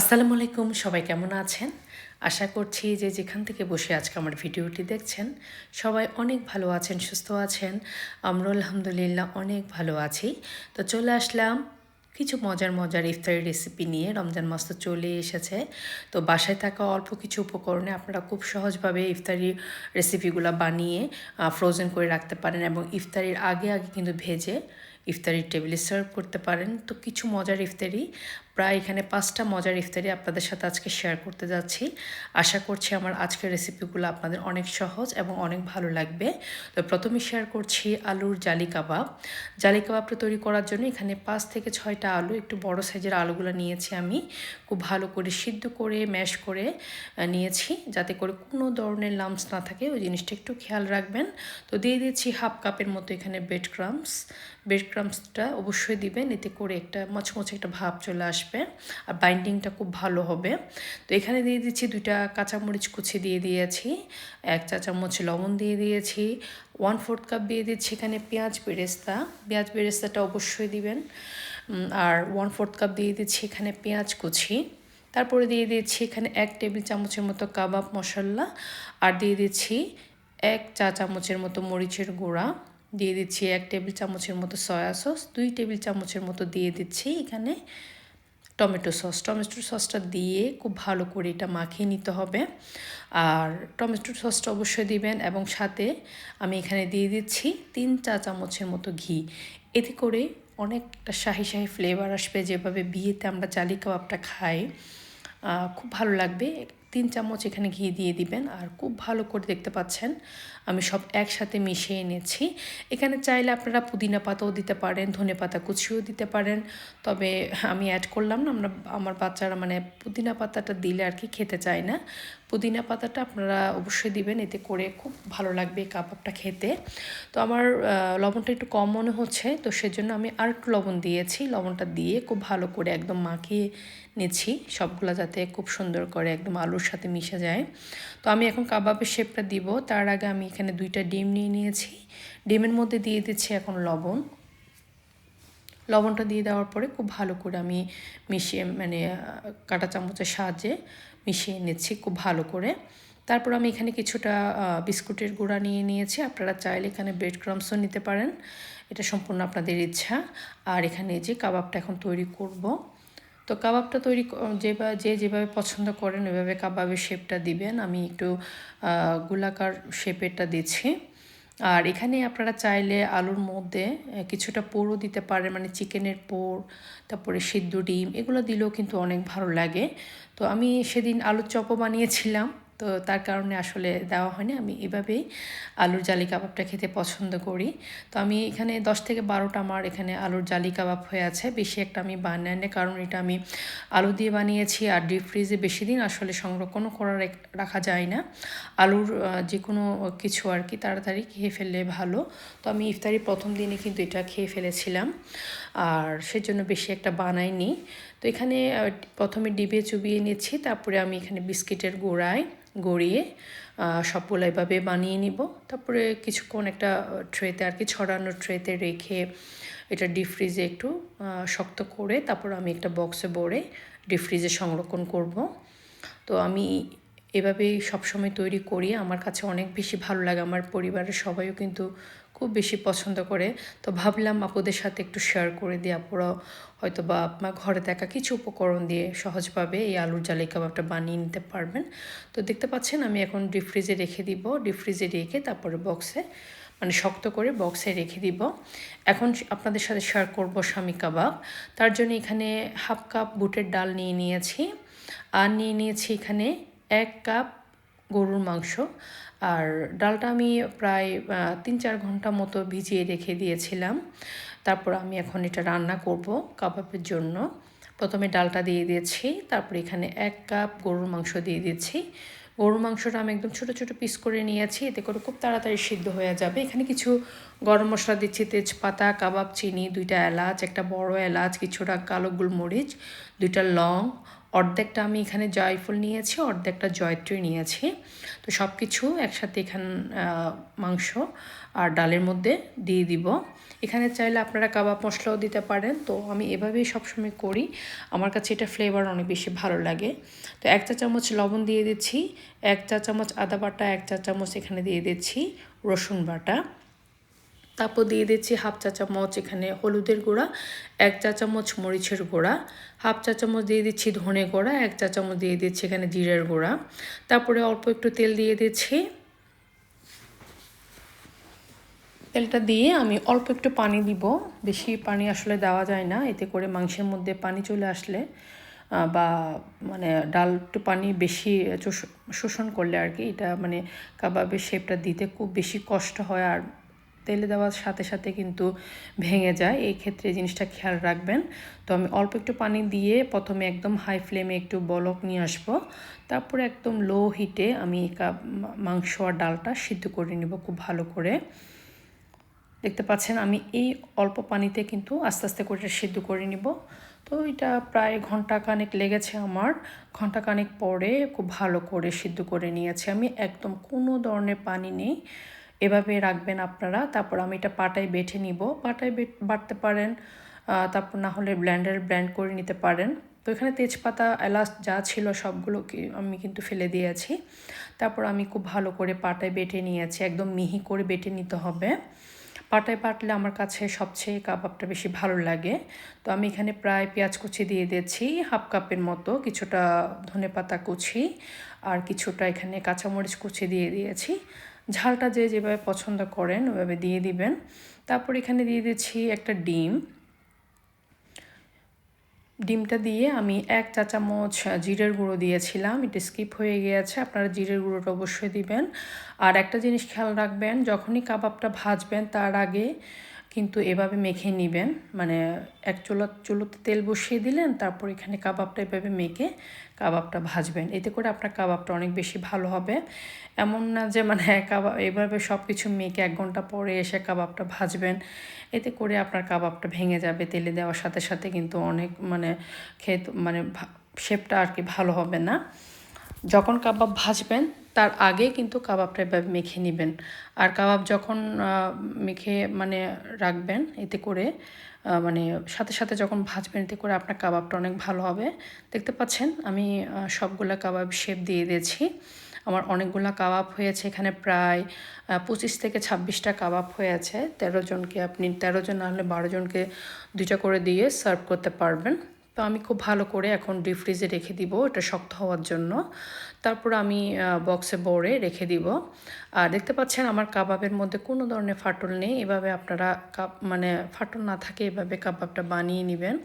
আসসালামু আলাইকুম, সবাই কেমন আছেন? আশা করছি যে যেখান থেকে বসে আজকে আমার ভিডিওটি দেখছেন, সবাই অনেক ভালো আছেন, সুস্থ আছেন। আমরা আলহামদুলিল্লাহ অনেক ভালো আছি। তো চলে আসলাম কিছু মজার মজার ইফতারি রেসিপি নিয়ে। রমজান মাস তো চলে এসেছে, তো বাসায় থাকা অল্প কিছু উপকরণে আপনারা খুব সহজভাবে ইফতারি রেসিপিগুলো বানিয়ে ফ্রোজেন করে রাখতে পারেন এবং ইফতারির আগে আগে কিন্তু ভেজে ইফতারির টেবিলে সার্ভ করতে পারেন। তো কিছু মজার ইফতারি প্রায় এখানে পাঁচটা মজার ইফতারি আপনাদের সাথে আজকে শেয়ার করতে যাচ্ছি। আশা করছি আমার আজকের রেসিপিগুলো আপনাদের অনেক সহজ এবং অনেক ভালো লাগবে। তো প্রথমে শেয়ার করছি আলুর জালি কাবাব। জালি কাবাবটা তৈরি করার জন্য এখানে পাঁচ থেকে ছয়টা আলু, একটু বড় সাইজের আলুগুলো নিয়েছি আমি। খুব ভালো করে সিদ্ধ করে ম্যাশ করে নিয়েছি যাতে করে কোনো ধরনের লামস না থাকে। ওই জিনিসটা একটু খেয়াল রাখবেন। তো দিয়ে দিচ্ছি হাফ কাপের মতো এখানে ব্রেড ক্রামস ব্রেড ক্রামসটা অবশ্যই দিবেন। এতে করে একটা মচমচে একটা ভাব চলে আসবে। আর বাইন্ডিংটা খুব ভালো হবে। তো এখানে দিয়ে দিচ্ছি দুইটা কাঁচামরিচ কুচি দিয়ে দিয়েছি, এক চা চামচ লবণ দিয়ে দিয়েছি ওয়ান ফোর্থ কাপ দিয়ে দিচ্ছি এখানে পেঁয়াজ বেরেস্তা। পেঁয়াজ বেরেস্তাটা অবশ্যই দিবেন। আর ওয়ান ফোর্থ কাপ দিয়ে দিচ্ছি এখানে পেঁয়াজ কুচি। তারপরে দিয়ে দিচ্ছি এখানে এক টেবিল চামচের মতো কাবাব মশলা আর দিয়ে দিচ্ছি এক চা চামচের মতো মরিচের গুঁড়া। দিয়ে দিচ্ছি এক টেবিল চামচের মতো সয়া সস, দুই টেবিল চামচের মতো দিয়ে দিচ্ছি এখানে টমেটো সস। টমেটো সসটা দিয়ে খুব ভালো করে এটা মাখিয়ে নিতে হবে। আর টমেটো সসটা অবশ্যই দিবেন এবং সাথে আমি এখানে দিয়ে দিচ্ছি তিন চা চামচের মতো ঘি। এতে করে অনেকটা শাহি শাহি ফ্লেভার আসবে। যেভাবে বিয়েতে আমরা জালি কাবাবটা খাই খুব ভালো লাগবে। তিন চামচ এখানে ঘি দিয়ে দিবেন আর খুব ভালো করে দেখতে পাচ্ছেন, আমি সব একসাথে মিশিয়ে এনেছি। এখানে চাইলে আপনারা পুদিনা পাতাও দিতে পারেন, ধনে পাতা কুচিও দিতে পারেন, তবে আমি অ্যাড করলাম না, আমরা, আমার বাচ্চারা মানে পুদিনা পাতাটা দিলে আর কি খেতে চায় না। পুদিনা পাতাটা আপনারা অবশ্যই দিবেন, এতে করে খুব ভালো লাগবে এই কাবাবটা খেতে। তো আমার লবণটা একটু কম মনে হচ্ছে, তো সেজন্য আমি আর একটু লবণ দিয়েছি। লবণটা দিয়ে খুব ভালো করে একদম মাখিয়ে নিচ্ছি, সবগুলো যাতে খুব সুন্দর করে একদম আলুর সাথে মিশে যায়। তো আমি এখন কাবাবের শেপটা দিব, তার আগে আমি এখানে দুইটা ডিম নিয়ে নিয়েছি। ডিমের মধ্যে দিয়ে দিচ্ছি এখন লবণ। লবণটা দিয়ে দেওয়ার পরে খুব ভালো করে আমি মিশিয়ে মানে কাটা চামচের সাহায্যে মিশিয়ে নিচ্ছি খুব ভালো করে। তারপর আমি এখানে কিছুটা বিস্কুটের গুঁড়া নিয়ে নিয়েছি। আপনারা চাইলে এখানে ব্রেড ক্রামসও নিতে পারেন। এটা সম্পূর্ণ আপনাদের ইচ্ছা। আর এখানে যে কাবাবটা এখন তৈরি করব। তো কাবাবটা তৈরি যে বা, যে যেভাবে পছন্দ করেন ওইভাবে কাবাবের শেপটা দিবেন। আমি একটু গোলাকার শেপেরটা দিচ্ছি। আর এখানে আপনারা চাইলে আলুর মধ্যে কিছুটা পোড়ও দিতে পারেন মানে চিকেনের পোড়, তারপরে সিদ্ধ ডিম, এগুলো দিলেও কিন্তু অনেক ভালো লাগে। তো আমি সেদিন আলুর চপও বানিয়েছিলাম। তো তার কারণে আসলে দেওয়া হয়নি। আমি এভাবেই আলুর জালি কাবাবটা খেতে পছন্দ করি। তো আমি এখানে দশ থেকে বারোটা আমার এখানে আলুর জালি কাবাব হয়ে আছে। বেশি একটা আমি বানাই কারণ এটা আমি আলু দিয়ে বানিয়েছি আর ডিপ ফ্রিজে বেশি দিন আসলে সংরক্ষণও করা রাখা যায় না। আলুর যে কোনো কিছু আর কি তাড়াতাড়ি খেয়ে ফেললে ভালো। তো আমি ইফতারি প্রথম দিনে কিন্তু এটা খেয়ে ফেলেছিলাম। আর সেজন্য বেশি একটা বানাইনি। তো এখানে প্রথমে ডিবে চুবিয়ে নিচ্ছি, তারপরে আমি এখানে বিস্কিটের গোড়ায় গড়িয়ে সবগুলো এভাবে বানিয়ে নিব। তারপরে কিছুক্ষণ একটা ট্রেতে আর কি, ছড়ানো ট্রেতে রেখে এটা ডিপ ফ্রিজে একটু শক্ত করে তারপর আমি একটা বক্সে ভরে ডিপ ফ্রিজে সংরক্ষণ করব। তো আমি এভাবেই সবসময় তৈরি করি। আমার কাছে অনেক বেশি ভালো লাগে। আমার পরিবারের সবাইও কিন্তু খুব বেশি পছন্দ করে। তো ভাবলাম আপুদের সাথে একটু শেয়ার করে দিই। আপুরা হয়তো বা আপনার ঘরে দেখা কিছু উপকরণ দিয়ে সহজভাবে এই আলুর জালি কাবাবটা বানিয়ে নিতে পারবেন। তো দেখতে পাচ্ছেন আমি এখন ডিপ ফ্রিজে রেখে দিব। ডিপ ফ্রিজে রেখে তারপরে বক্সে মানে শক্ত করে বক্সে রেখে দিব। এখন আপনাদের সাথে শেয়ার করব স্বামী কাবাব। তার জন্য এখানে হাফ কাপ বুটের ডাল নিয়ে নিয়েছি। আর নিয়ে নিয়েছি এখানে এক কাপ গরুর মাংস। আর ডালটা আমি প্রায় তিন চার ঘণ্টা মতো ভিজিয়ে রেখে দিয়েছিলাম। তারপর আমি এখন এটা রান্না করব কাবাবের জন্য। প্রথমে ডালটা দিয়ে দিয়েছি, তারপর এখানে এক কাপ গরুর মাংস দিয়ে দিয়েছি। গরুর মাংসটা আমি একদম ছোটো ছোটো পিস করে নিয়েছি, এতে করে খুব তাড়াতাড়ি সিদ্ধ হয়ে যাবে। এখানে কিছু গরম মশলা দিচ্ছি, তেজপাতা, কাবাব, চিনি, দুইটা এলাচ, একটা বড় এলাচ, কিছুটা কালো গোলমরিচ, দুইটা লং অর্ধেকটা আমি এখানে জয়ফুল নিয়েছি, অর্ধেকটা জয়ত্রী নিয়েছি। তো সব কিছু একসাথে এখানে মাংস আর ডালের মধ্যে দিয়ে দিব। এখানে চাইলে আপনারা কাবাব মশলাও দিতে পারেন। তো আমি এভাবেই সবসময় করি। আমার কাছে এটা ফ্লেভার অনেক বেশি ভালো লাগে। তো এক চা চামচ লবণ দিয়ে দিচ্ছি, এক চা চামচ আদা বাটা, এক চা চামচ এখানে দিয়ে দিচ্ছি রসুন বাটা। তারপর দিয়ে দিচ্ছি হাফ চা চামচ এখানে হলুদের গুঁড়া, এক চা চামচ মরিচের গুঁড়া, হাফ চা চামচ দিয়ে দিচ্ছি ধনে গুঁড়া, এক চা চামচ দিয়ে দিচ্ছি এখানে জিরের গুঁড়া। তারপরে অল্প একটু তেল দিয়ে দিচ্ছি। তেলটা দিয়ে আমি অল্প একটু পানি দিব। বেশি পানি আসলে দেওয়া যায় না, এতে করে মাংসের মধ্যে পানি চলে আসলে বা মানে ডাল একটু পানি বেশি শোষণ করলে আর কি, এটা মানে কাবাবের শেপটা দিতে খুব বেশি কষ্ট হয় আর তেলে দেওয়ার সাথে সাথে কিন্তু ভেঙে যায়। এই ক্ষেত্রে জিনিসটা খেয়াল রাখবেন। তো আমি অল্প একটু পানি দিয়ে প্রথমে একদম হাই ফ্লেমে একটু বলক নিয়ে আসব। তারপরে একদম লো হিটে আমি মাংস আর ডালটা সিদ্ধ করে নিব খুব ভালো করে। দেখতে পাচ্ছেন আমি এই অল্প পানিতে কিন্তু আস্তে আস্তে করে সিদ্ধ করে নিব। তো এটা প্রায় ঘণ্টা কানেক লেগেছে আমার। ঘণ্টা কানেক পরে খুব ভালো করে সিদ্ধ করে নিয়েছি। আমি একদম কোনো ধরনের পানি নেই। এভাবে রাখবেন আপনারা। তারপর আমি এটা পাটায় বেটে নিব। পাটায় বাটতে পারেন তারপর না হলে ব্ল্যান্ডার ব্ল্যান্ড করে নিতে পারেন। তো এখানে তেজপাতা, এলাচ যা ছিল সবগুলো আমি কিন্তু ফেলে দিয়েছি। তারপর আমি খুব ভালো করে পাটায় বেটে নিয়েছি। একদম মিহি করে বেটে নিতে হবে। পাটায় পাটলে আমার কাছে সবচেয়ে কাবাবটা বেশি ভালো লাগে। তো আমি এখানে প্রায় পেঁয়াজ কুচি দিয়ে দিয়েছি, হাফ কাপের মতো। কিছুটা ধনে পাতা কুচি আর কিছুটা এখানে কাঁচামরিচ কুচি দিয়ে দিয়েছি। ঝালটা যে যেভাবে পছন্দ করেন ওইভাবে দিয়ে দিবেন। তারপর এখানে দিয়ে দিচ্ছি একটা ডিম। ডিমটা দিয়ে আমি এক চা চামচ জিরের গুঁড়ো দিয়েছিলাম, এটা স্কিপ হয়ে গিয়েছে, আপনারা জিরের গুঁড়োটা অবশ্যই দিবেন। আর একটা জিনিস খেয়াল রাখবেন, যখনই কাবাবটা ভাজবেন, তার আগে কিন্তু এভাবে মেখে নেবেন। মানে এক চুলো, চুলোতে তেল বসিয়ে দিলেন, তারপর এখানে কাবাবটা এভাবে মেখে কাবাবটা ভাজবেন। এতে করে আপনার কাবাবটা অনেক বেশি ভালো হবে। এমন না যে মানে কাবাব এভাবে সব কিছু মেখে এক ঘণ্টা পরে এসে কাবাবটা ভাজবেন। এতে করে আপনার কাবাবটা ভেঙে যাবে, তেলে দেওয়ার সাথে সাথে কিন্তু অনেক মানে খেত মানে শেপটা আর কি ভালো হবে না। যখন কাবাব ভাজবেন তার আগে কিন্তু কাবাবটা এভাবে মেখে নেবেন। আর কাবাব যখন মেখে মানে রাখবেন এতে করে মানে সাথে সাথে যখন ভাজবেন এতে করে আপনার কাবাবটা অনেক ভালো হবে। দেখতে পাচ্ছেন আমি সবগুলা কাবাব শেপ দিয়ে দিয়েছি। আমার অনেকগুলো কাবাব হয়েছে এখানে প্রায় পঁচিশ থেকে ছাব্বিশটা কাবাব হয়েছে তেরো জনকে আপনি, তেরো জন না হলে বারো জনকে দুইটা করে দিয়ে সার্ভ করতে পারবেন। তো আমি খুব ভালো করে এখন ডিপ ফ্রিজে রেখে দিব, এটা শক্ত হওয়ার জন্য। তারপর আমি বক্সে বড়ে রেখে দিব। আর দেখতে পাচ্ছেন আমার কাবাবের মধ্যে কোনো ধরনের ফাটল নেই, এভাবে আপনারা কাপ মানে ফাটল না থাকে এভাবে কাবাবটা বানিয়ে নেবেন।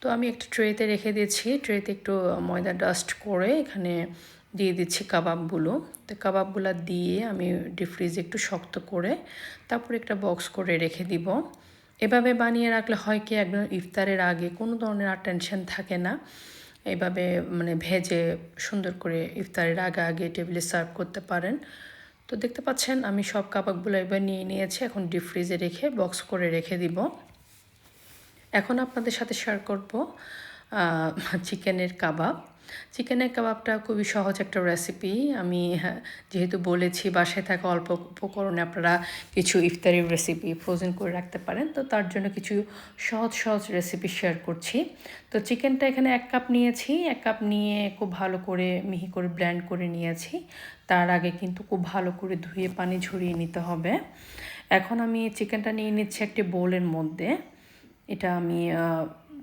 তো আমি একটু ট্রেতে রেখে দিয়েছি ট্রেতে একটু ময়দা ডাস্ট করে এখানে দিয়ে দিচ্ছি কাবাবগুলো। তো কাবাবগুলো দিয়ে আমি ডিপ ফ্রিজে একটু শক্ত করে তারপর একটা বক্স করে রেখে দিব। এভাবে বানিয়ে রাখলে হয় কি, একদম ইফতারের আগে কোনো ধরনের আর টেনশন থাকে না। এভাবে মানে ভেজে সুন্দর করে ইফতারের আগে আগে টেবিলে সার্ভ করতে পারেন। তো দেখতে পাচ্ছেন, আমি সব কাবাবগুলো এবার নিয়ে নিয়েছি, এখন ডিপ ফ্রিজে রেখে বক্স করে রেখে দিব। এখন আপনাদের সাথে শেয়ার করব চিকেনের কাবাব। চিকেনের কাবাবটা খুবই সহজ একটা রেসিপি আমি হ্যাঁ, যেহেতু বলেছি বাসায় থাকা অল্প উপকরণে আপনারা কিছু ইফতারি রেসিপি ফ্রোজেন করে রাখতে পারেন তো তার জন্য কিছু সহজ সহজ রেসিপি শেয়ার করছি। তো চিকেনটা এখানে এক কাপ নিয়েছি এক কাপ নিয়ে খুব ভালো করে মিহি করে ব্ল্যান্ড করে নিয়েছি। তার আগে কিন্তু খুব ভালো করে ধুয়ে পানি ঝরিয়ে নিতে হবে। এখন আমি চিকেনটা নিয়ে নিচ্ছি একটি বোলের মধ্যে। এটা আমি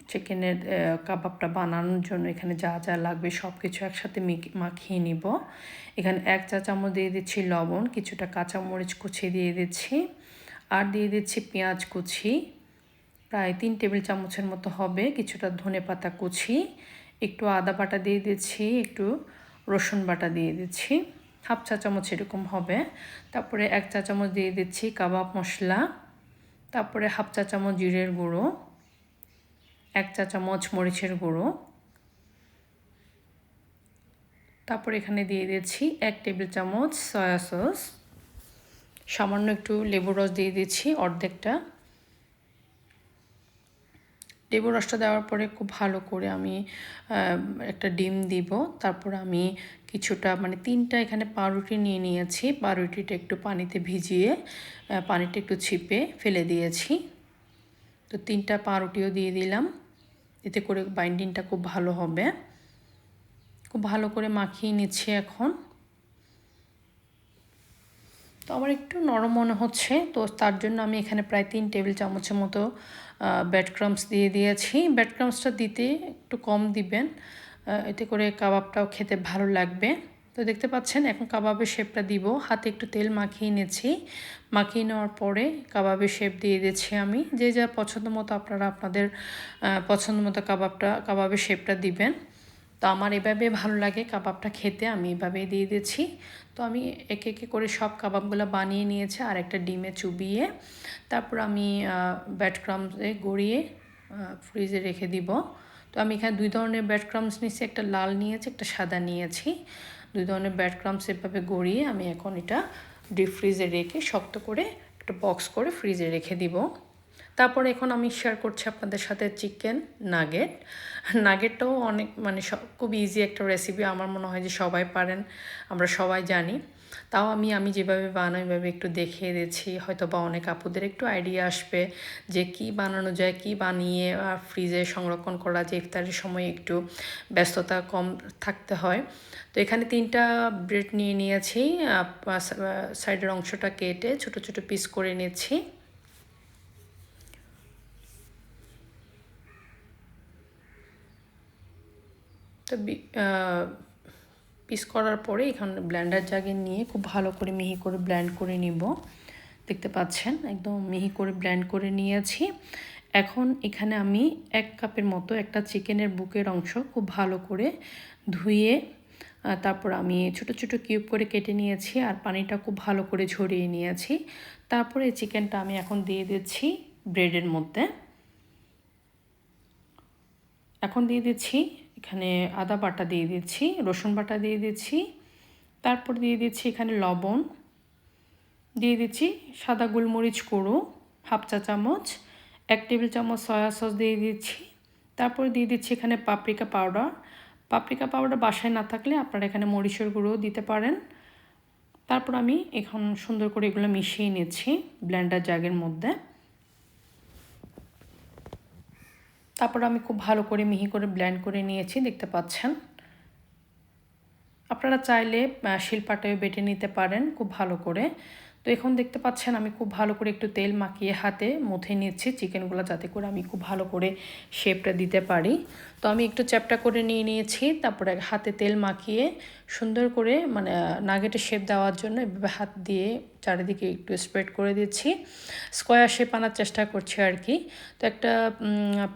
চিকেনের কাবাবটা বানানোর জন্য এখানে যা যা লাগবে সব কিছু একসাথে মাখিয়ে নিব। এখানে এক চা চামচ দিয়ে দিচ্ছি লবণ, কিছুটা কাঁচামরিচ কুচি দিয়ে দিচ্ছি, আর দিয়ে দিচ্ছি পেঁয়াজ কুচি। প্রায় তিন টেবিল চামচের মতো হবে, কিছুটা ধনে পাতা কুচি, একটু আদা বাটা দিয়ে দিচ্ছি, একটু রসুন বাটা দিয়ে দিচ্ছি, হাফ চা চামচ এরকম হবে। তারপরে এক চা চামচ দিয়ে দিচ্ছি কাবাব মশলা, তারপরে হাফ চা চামচ জিরের গুঁড়ো এক চা চামচ মরিচের গুঁড়ো। তারপর এখানে দিয়ে দিচ্ছি এক টেবিল চামচ সয়া সস। সামান্য একটু লেবু রস দিয়ে দিচ্ছি অর্ধেকটা। লেবু রসটা দেওয়ার পরে খুব ভালো করে আমি একটা ডিম দিব। তারপর আমি কিছুটা মানে তিনটা এখানে পাউরুটি নিয়ে নিয়েছি। পাউরুটিটা একটু পানিতে ভিজিয়ে পানিটা একটু ছিপে ফেলে দিয়েছি। তো তিনটা পাউরুটিও দিয়ে দিলাম। এতে করে বাইন্ডিংটা খুব ভালো হবে। খুব ভালো করে মাখিয়ে নিচ্ছে এখন। তো আমার একটু নরম মনে হচ্ছে, তো তার জন্য আমি এখানে প্রায় তিন টেবিল চামচের মতো ব্যাড ক্রামস দিয়ে দিয়েছি। ব্যাড ক্রামসটা দিতে একটু কম দিবেন এতে করে কাবাবটাও খেতে ভালো লাগবে। তো দেখতে পাচ্ছেন, এখন কাবাবের শেপটা দিব। হাতে একটু তেল মাখিয়ে নিয়েছি মাখিয়ে নেওয়ার পরে কাবাবের শেপ দিয়ে দিচ্ছি আমি। যে যা পছন্দ মতো আপনারা আপনাদের পছন্দ মতো কাবাবটা, কাবাবের শেপটা দিবেন। তো আমার এভাবে ভালো লাগে কাবাবটা খেতে, আমি এভাবেই দিয়ে দিচ্ছি। তো আমি একে একে করে সব কাবাবগুলো বানিয়ে নিয়েছি, আর একটা ডিমে চুবিয়ে, তারপর আমি ব্যাড ক্রামসে গড়িয়ে ফ্রিজে রেখে দিব। তো আমি এখানে দুই ধরনের ব্যাড ক্রামস নিয়েছি, একটা লাল নিয়েছি, একটা সাদা নিয়েছি। দুই ধরনের ব্যাড ক্রাম্পস এভাবে গড়িয়ে আমি এখন এটা ডিপ ফ্রিজে রেখে শক্ত করে একটা বক্স করে ফ্রিজে রেখে দিব। তারপরে এখন আমি শেয়ার করছি আপনাদের সাথে চিকেন নাগেট নাগেটটাও অনেক মানে সব খুব ইজি একটা রেসিপি আমার মনে হয় যে সবাই পারেন, আমরা সবাই জানি। তাও আমি আমি যেভাবে বানাই, ওইভাবে একটু দেখিয়ে দিচ্ছি। হয়তো বা অনেক আপুদের একটু আইডিয়া আসবে যে কি বানানো যায়, কি বানিয়ে ফ্রিজে সংরক্ষণ করা যে ইফতারের সময় একটু ব্যস্ততা কম থাকতে হয়। তো এখানে তিনটা ব্রেড নিয়ে নিয়েছি। সাইডের অংশটা কেটে ছোট ছোট পিস করে নিচ্ছি। তো পিস করার পরে এখানে ব্ল্যান্ডার জাগে নিয়ে খুব ভালো করে মিহি করে ব্ল্যান্ড করে নিব। দেখতে পাচ্ছেন? একদম মিহি করে ব্ল্যান্ড করে নিয়েছি। এখন এখানে আমি এক কাপের মতো একটা চিকেনের বুকের অংশ খুব ভালো করে ধুয়ে তারপর আমি ছোট ছোট কিউব করে কেটে নিয়েছি আর পানিটা খুব ভালো করে ঝরিয়ে নিয়েছি। তারপরে চিকেনটা আমি এখন দিয়ে দিচ্ছি ব্রেডের মধ্যে। এখন দিয়ে দিচ্ছি এখানে আদা বাটা দিয়ে দিচ্ছি, রসুন বাটা দিয়ে দিচ্ছি, তারপর দিয়ে দিচ্ছি এখানে লবণ, দিয়ে দিচ্ছি সাদা গোলমরিচ কুড়ো হাফ চা চামচ, এক টেবিল চামচ সয়া সস দিয়ে দিচ্ছি, তারপর দিয়ে দিচ্ছি এখানে পাপরিকা পাউডার। পাপরিকা পাউডার বাসায় না থাকলে আপনারা এখানে মরিচের গুঁড়োও দিতে পারেন। তারপর আমি এখন সুন্দর করে এগুলো মিশিয়ে নিচ্ছি ব্লেন্ডার জাগের মধ্যে। তারপর আমি খুব ভালো করে মিহি করে ব্ল্যান্ড করে নিয়েছি, দেখতে পাচ্ছেন। আপনারা চাইলে শিলপাটায় বেটে নিতে পারেন খুব ভালো করে। তো এখন দেখতে পাচ্ছেন, আমি খুব ভালো করে একটু তেল মাখিয়ে হাতে মুথে নিচ্ছি, চিকেনগুলো যাতে করে আমি খুব ভালো করে শেপটা দিতে পারি। তো আমি একটু চ্যাপটা করে নিয়ে নিয়েছি। তারপরে হাতে তেল মাখিয়ে সুন্দর করে মানে নাগেটে শেপ দেওয়ার জন্য এভাবে হাত দিয়ে চারিদিকে একটু স্প্রেড করে দিচ্ছি। স্কোয়ার শেপ আনার চেষ্টা করছি আর কি তো একটা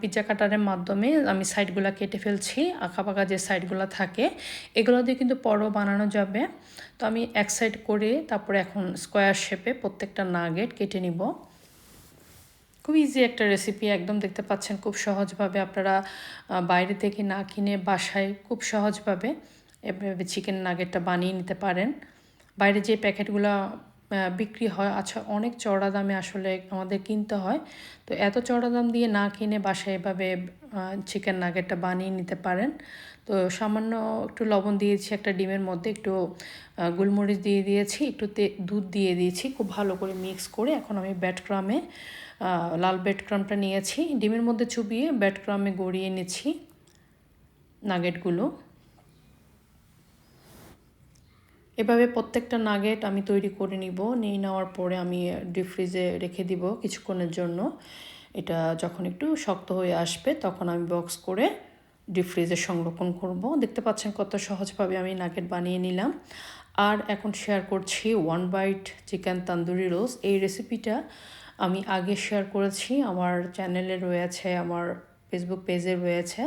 পিজা কাটারের মাধ্যমে আমি সাইডগুলো কেটে ফেলছি আঁকা পাকা যে সাইডগুলো থাকে, এগুলো দিয়ে কিন্তু পরও বানানো যাবে। তো আমি এক সাইড করে তারপরে এখন স্কোয়ার শেপে প্রত্যেকটা নাগেট কেটে নিব। খুব ইজি একটা রেসিপি একদম দেখতে পাচ্ছেন খুব সহজভাবে আপনারা বাইরে থেকে না কিনে বাসায় খুব সহজভাবে এভাবে চিকেন নাগেটটা বানিয়ে নিতে পারেন। বাইরে যে প্যাকেটগুলো বিক্রি হয় আচ্ছা অনেক চড়া দামে আসলে আমাদের কিনতে হয়। তো এত চড়া দাম দিয়ে না কিনে বাসায় এভাবে চিকেন নাগেটটা বানিয়ে নিতে পারেন। তো সামান্য একটু লবণ দিয়েছি, একটা ডিমের মধ্যে একটু গোলমরিচ দিয়ে দিয়েছি, একটু দুধ দিয়ে দিয়েছি, খুব ভালো করে মিক্স করে। এখন আমি ব্যাট ক্রামে লাল ক্রামটা নিয়েছি। ডিমের মধ্যে চুবিয়ে ক্রামে গড়িয়ে নিচ্ছি নাগেটগুলো। এভাবে প্রত্যেকটা নাগেট আমি তৈরি করে নিব। নিয়ে নেওয়ার পরে আমি ডিপ ফ্রিজে রেখে দিব কিছুক্ষণের জন্য। এটা যখন একটু শক্ত হয়ে আসবে তখন আমি বক্স করে ডিপ ফ্রিজে সংরক্ষণ করব। দেখতে পাচ্ছেন কত সহজভাবে আমি নাগেট বানিয়ে নিলাম। আর এখন শেয়ার করছি ওয়ান বাইট চিকেন তান্দুরি রোজ এই রেসিপিটা আমি আগে শেয়ার করেছি, আমার চ্যানেলে রয়েছে, আমার ফেসবুক পেজে রয়েছে।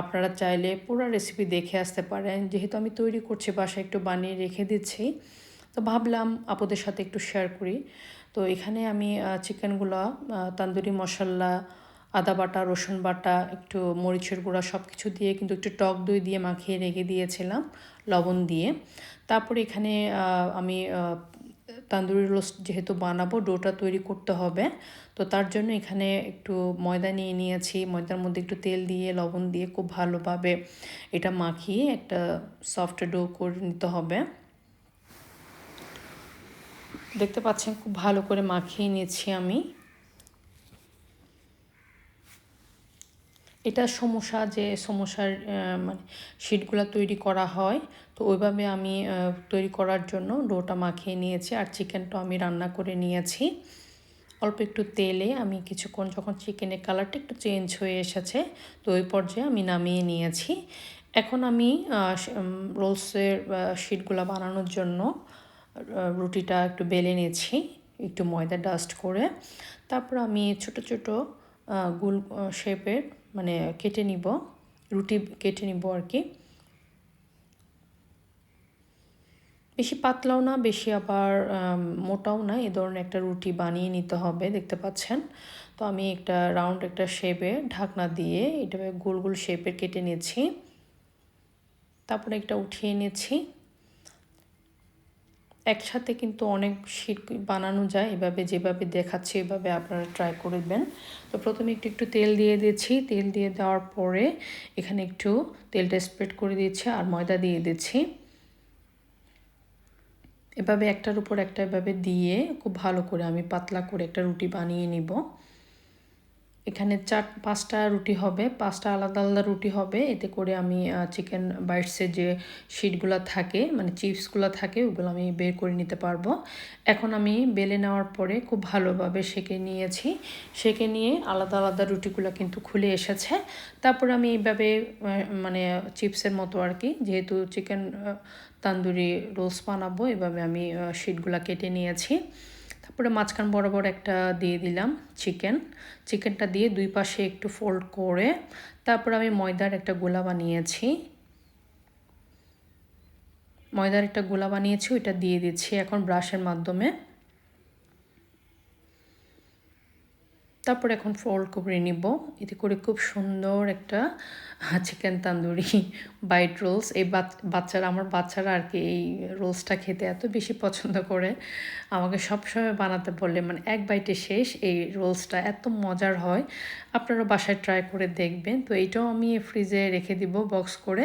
আপনারা চাইলে পুরো রেসিপি দেখে আসতে পারেন। যেহেতু আমি তৈরি করছি, বাসায় একটু বানিয়ে রেখে দিচ্ছি। তো ভাবলাম আপুদের সাথে একটু শেয়ার করি। তো এখানে আমি চিকেনগুলো তান্দুরি মশলা, আদা বাটা, রসুন বাটা, একটু মরিচের গুঁড়া সব কিছু দিয়ে কিন্তু একটু টক দই দিয়ে মাখিয়ে রেখে দিয়েছিলাম, লবণ দিয়ে। তারপরে এখানে আমি তান্দুরি রোস্ট যেহেতু বানাবো, ডোটা তৈরি করতে হবে। তো তার জন্য এখানে একটু ময়দা নিয়ে নিয়েছি। ময়দার মধ্যে একটু তেল দিয়ে, লবণ দিয়ে খুব ভালোভাবে এটা মাখিয়ে একটা সফট ডো করে নিতে হবে। দেখতে পাচ্ছেন, খুব ভালো করে মাখিয়ে নিয়েছি আমি। এটা সমস্যা যে সমস্যার মানে শিটগুলো তৈরি করা হয়। তো ওইভাবে আমি তৈরি করার জন্য ডোটা মাখিয়ে নিয়েছি আর চিকেনটা আমি রান্না করে নিয়েছি। অল্প একটু তেলে আমি কিছুক্ষণ যখন চিকেনের কালারটা একটু চেঞ্জ হয়ে এসেছে, তো ওই পর্যায়ে আমি নামিয়ে নিয়েছি। এখন আমি রোলসের শিটগুলো বানানোর জন্য রুটিটা একটু বেলে নিয়েছি, একটু ময়দা ডাস্ট করে। তারপর আমি ছোট ছোট গুল শেপের মানে কেটে নিব, রুটি কেটে নিব আর কি। বেশি পাতলাও না, বেশি আবার মোটাও না, এ ধরনের একটা রুটি বানিয়ে নিতে হবে, দেখতে পাচ্ছেন। তো আমি একটা রাউন্ড একটা শেপে ঢাকনা দিয়ে এটা গোল গোল শেপের কেটে নিয়েছি। তারপরে একটা উঠিয়ে নিয়েছি। একসাথে কিন্তু অনেক শীত বানানো যায়। এভাবে যেভাবে দেখাচ্ছি, এভাবে আপনারা ট্রাই করবেন। তো প্রথমে একটু একটু তেল দিয়ে দিয়েছি তেল দিয়ে দেওয়ার পরে এখানে একটু তেলটা স্প্রেড করে দিয়েছি আর ময়দা দিয়ে দিচ্ছি। এভাবে একটার উপর একটা এভাবে দিয়ে খুব ভালো করে আমি পাতলা করে একটা রুটি বানিয়ে নিব। এখানে চার, পাঁচটা রুটি হবে, পাঁচটা আলাদা আলাদা রুটি হবে। এতে করে আমি চিকেন বাইটসের যে শিটগুলো থাকে মানে চিপসগুলো থাকে, ওগুলো আমি বের করে নিতে পারব। এখন আমি বেলে নেওয়ার পরে খুব ভালোভাবে সেকে নিয়েছি। সেকে নিয়ে আলাদা আলাদা রুটিগুলো কিন্তু খুলে এসেছে। তারপর আমি এইভাবে মানে চিপসের মতো আর কি, যেহেতু চিকেন তান্দুরি রোলস বানাবো, এভাবে আমি শিটগুলো কেটে নিয়েছি। তারপরে মাঝখান বরাবর একটা দিয়ে দিলাম চিকেন। চিকেনটা দিয়ে দুই পাশে একটু ফোল্ড করে তারপর আমি ময়দার একটা গোলা বানিয়েছি। ময়দার একটা গোলা বানিয়েছি, ওইটা দিয়ে দিচ্ছি এখন ব্রাশের মাধ্যমে। তারপর এখন ফোল্ড করে নিব। এতে করে খুব সুন্দর একটা চিকেন তান্দুরি বাইট রোলস এই বাচ্চারা, আমার বাচ্চারা আর কি এই রোলসটা খেতে এত বেশি পছন্দ করে। আমাকে সবসময় বানাতে বললে মানে এক বাইটে শেষ এই রোলসটা এত মজার হয়। আপনারা বাসায় ট্রাই করে দেখবেন। তো এইটাও আমি ফ্রিজে রেখে দিব বক্স করে।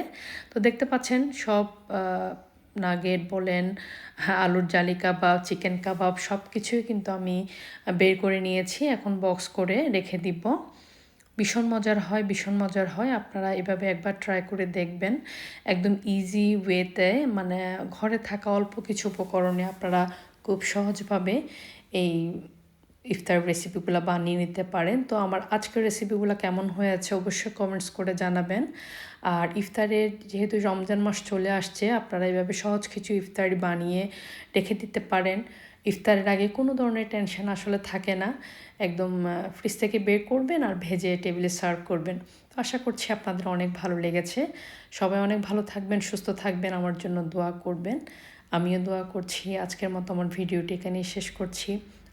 তো দেখতে পাচ্ছেন সব নাগেট বলেন, আলুর জালি কাবাব, চিকেন কাবাব সব কিছুই কিন্তু আমি বের করে নিয়েছি। এখন বক্স করে রেখে দিব। ভীষণ মজার হয়, ভীষণ মজার হয়। আপনারা এভাবে একবার ট্রাই করে দেখবেন। একদম ইজি ওয়েতে মানে ঘরে থাকা অল্প কিছু উপকরণে আপনারা খুব সহজভাবে এই ইফতার রেসিপিগুলো বানিয়ে নিতে পারেন। তো আমার আজকের রেসিপিগুলো কেমন হয়েছে অবশ্যই কমেন্টস করে জানাবেন। আর ইফতারের যেহেতু রমজান মাস চলে আসছে, আপনারা এইভাবে সহজ কিছু ইফতারি বানিয়ে রেখে দিতে পারেন। ইফতারের আগে কোনো ধরনের টেনশন আসলে থাকে না। একদম ফ্রিজ থেকে বের করবেন আর ভেজে টেবিলে সার্ভ করবেন। তো আশা করছি আপনাদের অনেক ভালো লেগেছে। সবাই অনেক ভালো থাকবেন, সুস্থ থাকবেন, আমার জন্য দোয়া করবেন। আমিও দোয়া করছি। আজকের মতো আমার ভিডিওটি এখানেই শেষ করছি।